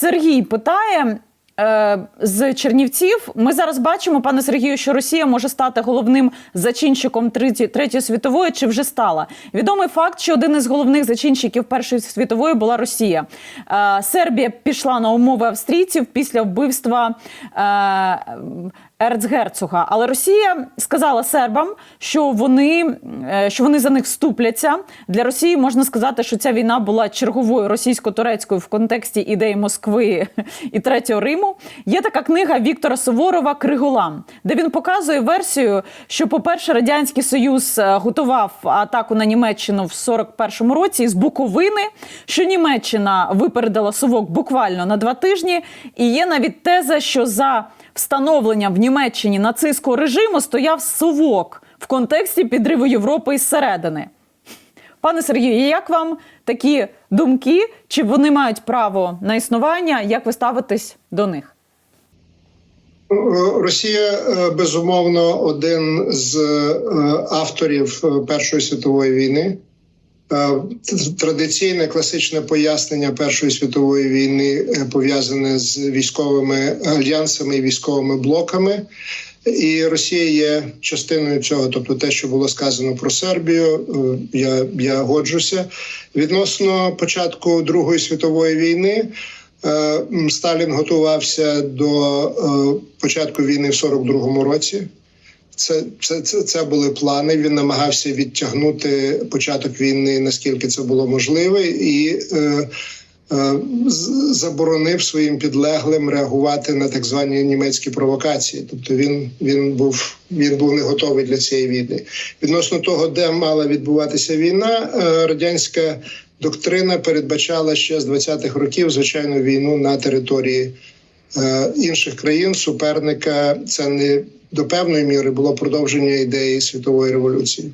Сергій питає. Е, З Чернівців ми зараз бачимо, пане Сергію, що Росія може стати головним зачинщиком третьої світової чи вже стала. Відомий факт, що один із головних зачинщиків Першої світової була Росія. Е, Сербія пішла на умови австрійців після вбивства е, ерцгерцога. Але Росія сказала сербам, що вони, що вони за них вступляться. Для Росії можна сказати, що ця війна була черговою російсько-турецькою в контексті ідеї Москви і Третього Риму. Є така книга Віктора Суворова Криголам, де він показує версію, що, по-перше, радянський союз е, готував атаку на Німеччину в 41-му році з Буковини, що Німеччина випередила совок буквально на два тижні. І є навіть теза, що за встановленням в Німеччині нацистського режиму стояв совок в контексті підриву Європи із середини. Пане Сергію, як вам такі думки? Чи вони мають право на існування? Як ви ставитесь до них? Росія е, безумовно один з е, авторів е, Першої світової війни. Традиційне класичне пояснення Першої світової війни пов'язане з військовими альянсами і військовими блоками. І Росія є частиною цього, тобто те, що було сказано про Сербію, е, я, я годжуся. Відносно початку Другої світової війни. Е, Сталін готувався до е, початку війни в 42-му році. Це, це, це, це були плани. Він намагався відтягнути початок війни, наскільки це було можливо, і заборонив своїм підлеглим реагувати на так звані німецькі провокації. Тобто він, він був він був не готовий для цієї війни. Відносно того, де мала відбуватися війна, е, радянська доктрина передбачала ще з 20-х років звичайну війну на території е, інших країн, суперника. Це не до певної міри було продовження ідеї світової революції.